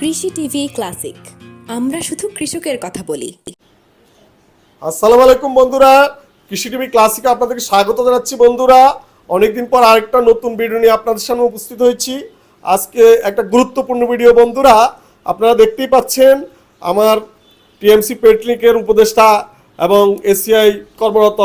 কৃষি TV classic. আমরা শুধু কৃষকের কথা বলি। আসসালামু আলাইকুম বন্ধুরা। কৃষি টিভি ক্লাসিকে আপনাদেরকে স্বাগত জানাচ্ছি বন্ধুরা। অনেকদিন পর আরেকটা নতুন ভিডিও নিয়ে আপনাদের সামনে উপস্থিত হয়েছি। আজকে একটা গুরুত্বপূর্ণ ভিডিও বন্ধুরা। আপনারা দেখতেই পাচ্ছেন আমার টিএমসি পেটলিকের উপদেষ্টা এবং এসিআই কর্মরত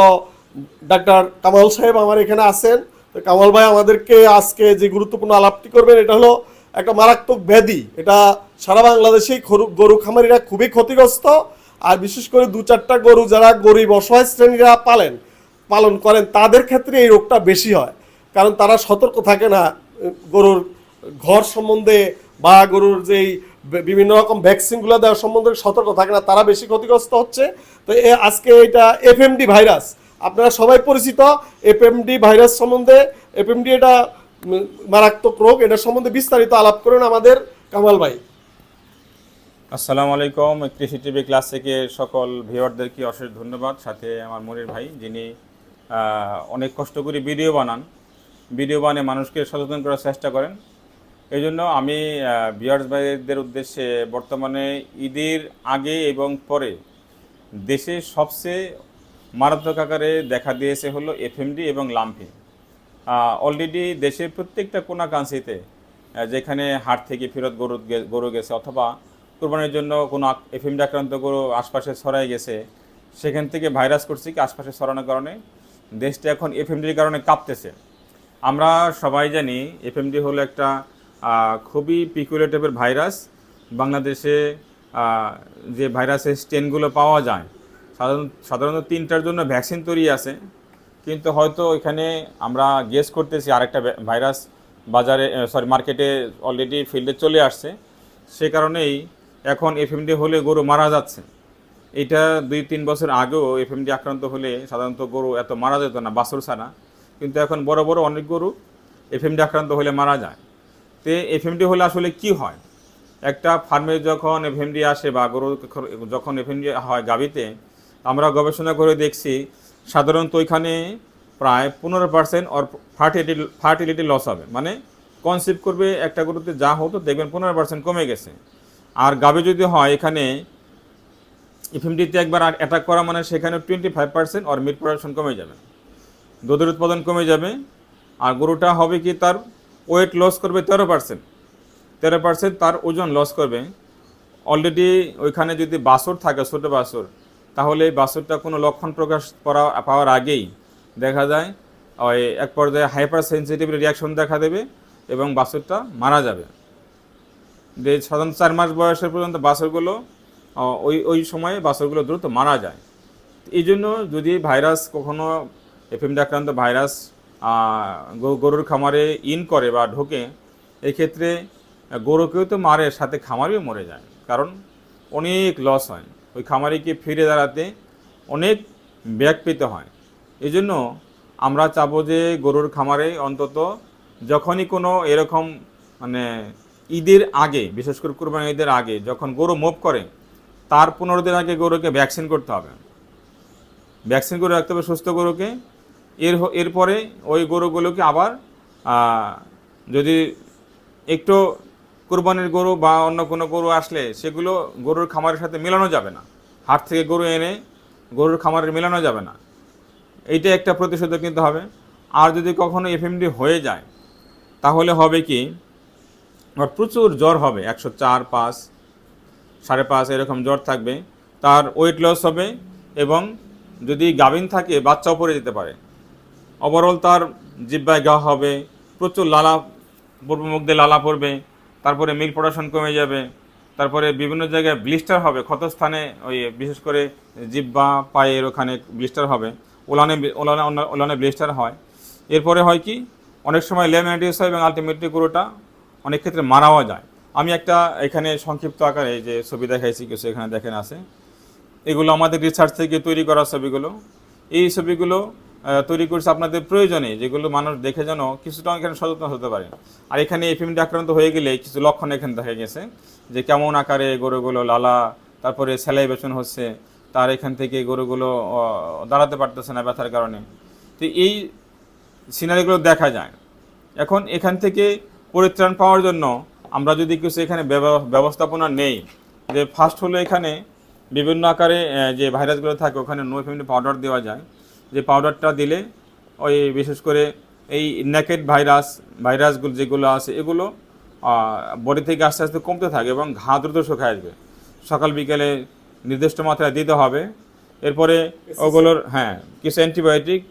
ডাক্তার কামাল সাহেব আমার এখানে আছেন। তো কামাল ভাই, আমাদেরকে আজকে যে গুরুত্বপূর্ণ আলাপটি করবেন, এটা হলো একটা মারাত্মক ব্যাধি। এটা সারা বাংলাদেশেই গরু- খামারিরা খুবই ক্ষতিগ্রস্ত। আর বিশেষ করে দু চারটা গরু যারা গরিব অসহায় শ্রেণীরা পালেন, পালন করেন, তাদের ক্ষেত্রে এই রোগটা বেশি হয়। কারণ তারা সতর্ক থাকে না, গরুর ঘর সম্বন্ধে বা গরুর যেই বিভিন্ন রকম ভ্যাকসিনগুলো দেওয়ার সম্বন্ধে সতর্ক থাকে না, তারা বেশি ক্ষতিগ্রস্ত হচ্ছে। তো আজকে এটা এফএমডি ভাইরাস। আপনারা সবাই পরিচিত, এফএমডি ভাইরাস সম্বন্ধে। এফএমডি এটা মারাত্মক রোগ, এটার সম্বন্ধে বিস্তারিত আলাপ করেন আমাদের কামাল ভাই। আসসালামু আলাইকুম, কৃষি টিভি ক্লাস থেকে সকল ভিউয়ারদেরকে অশেষ ধন্যবাদ। সাথে আমার মনির ভাই, যিনি অনেক কষ্ট করে ভিডিও বানান। ভিডিও বানিয়ে মানুষকে সচেতন করার চেষ্টা করেন। এই জন্য আমি ভিউয়ার্স ভাইদের উদ্দেশ্যে বর্তমানে ঈদের আগে এবং পরে দেশে সবচেয়ে মারাত্মক আকারে দেখা দিয়েছে হলো এফএমডি এবং লাম্পি অলরেডি দেশের প্রত্যেকটা কোনা আহ, যেখানে হাট থেকে ফেরত গরু গরু গেছে অথবা কোরবানির জন্য কোনো এফএমডি আক্রান্ত গরু আশপাশে ছড়াই গেছে সেখান থেকে ভাইরাস করছে কি আশপাশে ছড়ানোর কারণে? দেশটা এখন এফএমডির কারণে কাঁপতেছে। আমরা সবাই জানি এফএমডি হলো একটা খুবই পিকুলেটিভের ভাইরাস। বাংলাদেশে যে ভাইরাসের স্টেনগুলো পাওয়া যায় সাধারণ সাধারণত তিনটার জন্য ভ্যাকসিন তৈরি আছে। কিন্তু হয়তো এখানে আমরা গেস করতেছি আরেকটা ভাইরাস বাজারে সরি মার্কেটে অলরেডি ফিল্ডে চলে আসছে। সে কারণেই এখন এফএমডি হলে গরু মারা যাচ্ছে। এটা দুই, তিন বছর আগেও এফএমডি আক্রান্ত হলে সাধারণত গরু এত মারা যেত না, বাছর ছাড়া কিন্তু এখন বড় বড় অনেক গরু এফএমডি আক্রান্ত হলে মারা যায়। তে এফএমডি হলে আসলে কি হয়? একটা ফার্মে যখন এফএমডি আসে বা গরু যখন এফএমডি হয় গাবিতে আমরা গবেষণা করে দেখছি সাধারণত ওইখানে প্রায় পনেরো percent or fertility fertility loss হবে। মানে কনসিভ করবে একটা গরুতে যা হতো দেখবেন পনেরো পার্সেন্ট কমে গেছে। আর গাবে যদি হয়, এখানে ইফএমডিতে একবার অ্যাটাক করা মানে সেখানে twenty five percent or meat production কমে যাবে। দুধের উৎপাদন কমে যাবে। আর গরুটা হবে কি, তার ওয়েট লস করবে তেরো পার্সেন্ট তেরো পার্সেন্ট তার ওজন লস করবে। অলরেডি ওইখানে যদি বাছর থাকে, ছোটো বাছর তাহলে বাছরটা কোনো লক্ষণ প্রকাশ করা, পাওয়ার আগেই দেখা যায়, ওই এক পর্যায়ে হাইপার সেন্সিটিভ রিয়াকশন দেখা দেবে এবং বাছরটা মারা যাবে। যে সাধারণত চার মাস বয়সের পর্যন্ত বাছরগুলো ওই ওই সময়ে বাছরগুলো দ্রুত মারা যায়। এই জন্য যদি ভাইরাস কখনো, এফএমডি আক্রান্ত ভাইরাস গরুর খামারে ইন করে বা ঢোকে, এক্ষেত্রে গরুকেও তো মারে, সাথে খামারিও মরে যায়। কারণ অনেক লস হয়। ওই খামারিকে ফিরে দাঁড়াতে অনেক ব্যাগ পেতে হয়। এই জন্য আমরা চাবো যে গরুর খামারে অন্তত যখনই কোনো এরকম মানে ঈদের আগে, বিশেষ করে কুরবানি ঈদের আগে যখন গরু মুভ করে, তার পনেরো দিন আগে গরুকে ভ্যাকসিন করতে হবে। ভ্যাকসিন করে রাখতে হবে সুস্থ গরুকে। এর এরপরে ওই গরুগুলোকে আবার যদি একটু কোরবানির গরু বা অন্য কোনো গরু আসলে সেগুলো গরুর খামারের সাথে মেলানো যাবে না। হাট থেকে গরু এনে গরুর খামারে মেলানো যাবে না। এইটা একটা প্রতিষেধক নিতে হবে। আর যদি কখনো এফএমডি হয়ে যায়, তাহলে হবে কি প্রচুর জ্বর হবে, একশো চার, পাঁচ, সাড়ে পাঁচ এরকম জ্বর থাকবে, তার ওয়েট লস হবে এবং যদি গাভিন থাকে, বাচ্চাও পড়ে যেতে পারে। ওভারঅল তার জিব্বায় গা হবে, প্রচুর লালা পড়বে মুখ দিয়ে লালা পড়বে তারপরে মিল প্রোডাকশন কমে যাবে, তারপরে বিভিন্ন জায়গায় ব্লিস্টার হবে, ক্ষতস্থানে ওই বিশেষ করে জিব্বা, পায়ের ওখানে ব্লিস্টার হবে, ওলানে ওলানে ওলানে ব্লিস্টার হয়। এরপরে হয় কি, অনেক সময় লেমেন্টিস হয় এবং আলটিমেটলি গরুটা অনেক ক্ষেত্রে মারাও যায়। আমি একটা এখানে সংক্ষিপ্ত আকারে যে ছবি দেখাইছি, কিছু এখানে দেখেন আছে। এগুলো আমাদের রিসার্চ থেকে তৈরি করা ছবিগুলো। এই ছবিগুলো তৈরি করছে আপনাদের প্রয়োজনে, যেগুলো মানুষ দেখে যেন কিছুটা এখানে সচেতন হতে পারে। আর এখানে এফএমডি আক্রান্ত হয়ে গেলে কিছু লক্ষণ এখানে দেখা গেছে, যে কেমন আকারে গরুগুলো লালা, তারপরে সেলাই বেচন হচ্ছে, তার এখান থেকে গরুগুলো দাঁড়াতে পারতেছে না ব্যথার কারণে। তো এই সিনারিগুলো দেখা যায়। এখন এখান থেকে পরিত্রাণ পাওয়ার জন্য আমরা যদি কিছু এখানে ব্যব- ব্যবস্থাপনা নেই, যে ফার্স্ট হলো এখানে বিভিন্ন আকারে যে ভাইরাসগুলো থাকে, ওখানে নো ফ্যামিলি পাউডার দেওয়া যায়। যে পাউডারটা দিলে ওই বিশেষ করে এই নেকেড ভাইরাস ভাইরাসগুলো যেগুলো আছে এগুলো বডি থেকে আস্তে আস্তে কমতে থাকে এবং ঘা দ্রুত শুকায় আসবে। সকাল বিকেলে নির্দিষ্ট মাত্রায় দিতে হবে। এরপরে ওগুলোর হ্যাঁ কিছু অ্যান্টিবায়োটিক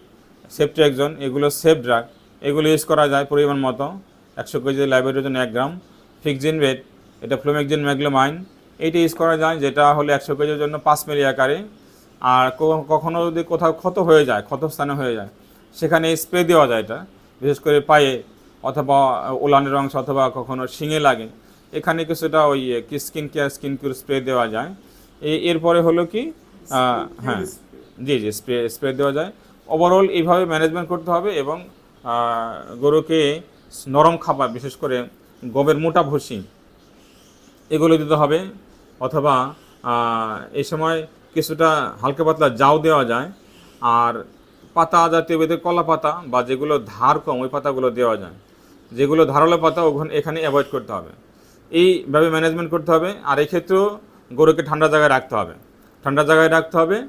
সেফট্রাকজন এগুলো সেফ ড্রাগ এগুলো ইউজ করা যায় পরিমাণ মতো। একশো কেজি লাইব্রেরির এক গ্রাম ফিক্সিন রেট এটা ফ্লোমেকজিন ম্যাগলোমাইন এইটা ইউজ করা যায় যেটা হলো একশো কেজির জন্য পাঁচ মিলি আকারে। আর কখনো যদি কোথাও ক্ষত হয়ে যায় ক্ষত স্থানে হয়ে যায় সেখানে স্প্রে দেওয়া যায় এটা বিশেষ করে পায়ে অথবা ওলানের অংশ অথবা কখনো শিঙে লাগে এখানে কিছুটা ওই skin care skin cure spray দেওয়া যায়। এ- এরপরে হলো কি হ্যাঁ জি জি স্প্রে স্প্রে দেওয়া যায়। ওভারঅল এইভাবে ম্যানেজমেন্ট করতে হবে এবং গরুকে নরম খাবার বিশেষ করে গমের মোটা ভুসি এগুলো দিতে হবে। অথবা এই সময় কিছুটা হালকা পাতলা জাউ দেওয়া যায়, আর পাতা জাতীয় বেদের কলা পাতা বা যেগুলো ধার কম, ওই পাতাগুলো দেওয়া যায়। যেগুলো ধারালো পাতা, ওখানে, এখানে অ্যাভয়েড করতে হবে। এইভাবে ম্যানেজমেন্ট করতে হবে, আর এক্ষেত্রেও গরুকে ঠান্ডা জায়গায় রাখতে হবে। ঠান্ডা জায়গায় রাখতে হবে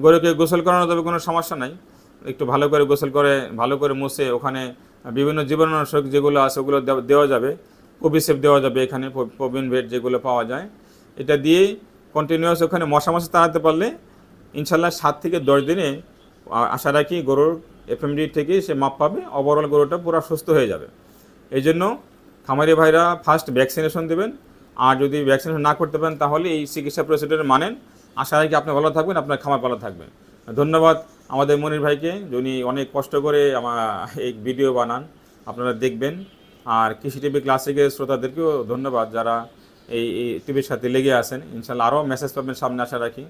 গরুকে গোসল করানো যাবে, কোনো সমস্যা নাই। একটু ভালো করে গোসল করে, ভালো করে মুছে ওখানে বিভিন্ন জীবাণুনাশক যেগুলো আছে, ওগুলো দেওয়া- দেওয়া যাবে। কোভিসেপ দেওয়া যাবে এখানে প্রবীণ ভেট যেগুলো পাওয়া যায়। এটা দিয়ে কন্টিনিউয়াস ওখানে মশা মশা তাড়াতে পারলে ইনশাল্লাহ সাত থেকে দশ দিনে আশা রাখি গরুর এফএমডি থেকে সে মাপ পাবে। ওভারঅল গরুটা পুরো সুস্থ হয়ে যাবে। এই জন্য খামারি ভাইরা ফার্স্ট ভ্যাকসিনেশন দেবেন। আর যদি ভ্যাকসিনেশন না করতে পারেন, তাহলে এই চিকিৎসা প্রসিডিওর মানেন। আশা রাখি আপনি ভালো থাকবেন, আপনার খামার ভালো থাকবেন ধন্যবাদ আমাদের মনির ভাইকে, যিনি অনেক কষ্ট করে আমার এই ভিডিও বানান। আপনারা দেখবেন। আর কৃষি টিভি ক্লাসিকের শ্রোতাদেরকেও ধন্যবাদ যারা এই টিভির সাথে লেগে আছেন। ইনশাল্লাহ আরও মেসেজ পাবেন সামনে আশা রাখি।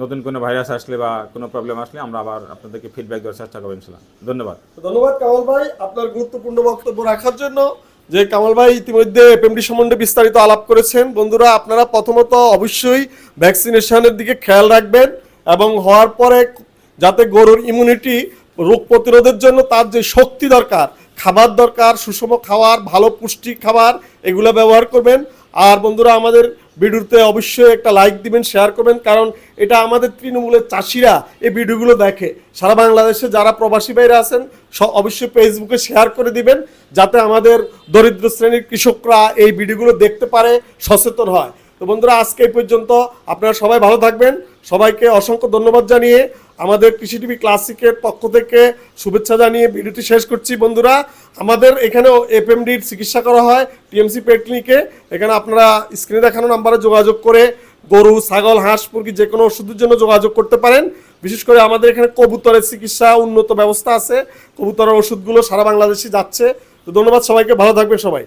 নতুন কোনো ভাইরাস আসলে বা কোনো প্রবলেম আসলে আমরা আবার আপনাদেরকে ফিডব্যাক দেওয়ার চেষ্টা করব ইনশাল্লাহ। ধন্যবাদ। ধন্যবাদ কামাল ভাই আপনার গুরুত্বপূর্ণ বক্তব্য রাখার জন্য। যে কামাল ভাই ইতিমধ্যে এফএমডি সম্বন্ধে বিস্তারিত আলাপ করেছেন। বন্ধুরা, আপনারা প্রথমত অবশ্যই ভ্যাকসিনেশনের দিকে খেয়াল রাখবেন এবং হওয়ার পরে যাতে গরুর ইমিউনিটি রোগ প্রতিরোধের জন্য তার যে শক্তি দরকার, খাবার দরকার, সুষম খাবার ভালো পুষ্টি খাবার, এগুলো ব্যবহার করবেন। আর বন্ধুরা আমাদের ভিডিওতে অবশ্যই একটা লাইক দিবেন শেয়ার করবেন, কারণ এটা আমাদের তৃণমূলের চাষিরা এই ভিডিওগুলো দেখে। সারা বাংলাদেশে যারা প্রবাসী বাইরে আছেন অবশ্যই ফেসবুকে শেয়ার করে দিবেন, যাতে আমাদের দরিদ্র শ্রেণির কৃষকরা এই ভিডিওগুলো দেখতে পারে, সচেতন হয়। তো বন্ধুরা, আজকে এই পর্যন্ত আপনারা সবাই ভালো থাকবেন। সবাইকে অসংখ্য ধন্যবাদ জানিয়ে আমাদের কৃষি টিভি ক্লাসিকের পক্ষ থেকে শুভেচ্ছা জানিয়ে ভিডিওটি শেষ করছি। বন্ধুরা, আমাদের এখানেও এফএমডির চিকিৎসা করা হয় টিএমসি পেট ক্লিনিকে এখানে আপনারা স্ক্রিনে দেখানো নাম্বারে যোগাযোগ করে গরু, ছাগল, হাঁস, মুরগি যে কোনো ওষুধের জন্য যোগাযোগ করতে পারেন। বিশেষ করে আমাদের এখানে কবুতরের চিকিৎসা উন্নত ব্যবস্থা আছে। কবুতরের ওষুধগুলো সারা বাংলাদেশে যাচ্ছে। তো ধন্যবাদ সবাইকে। ভালো থাকবে সবাই।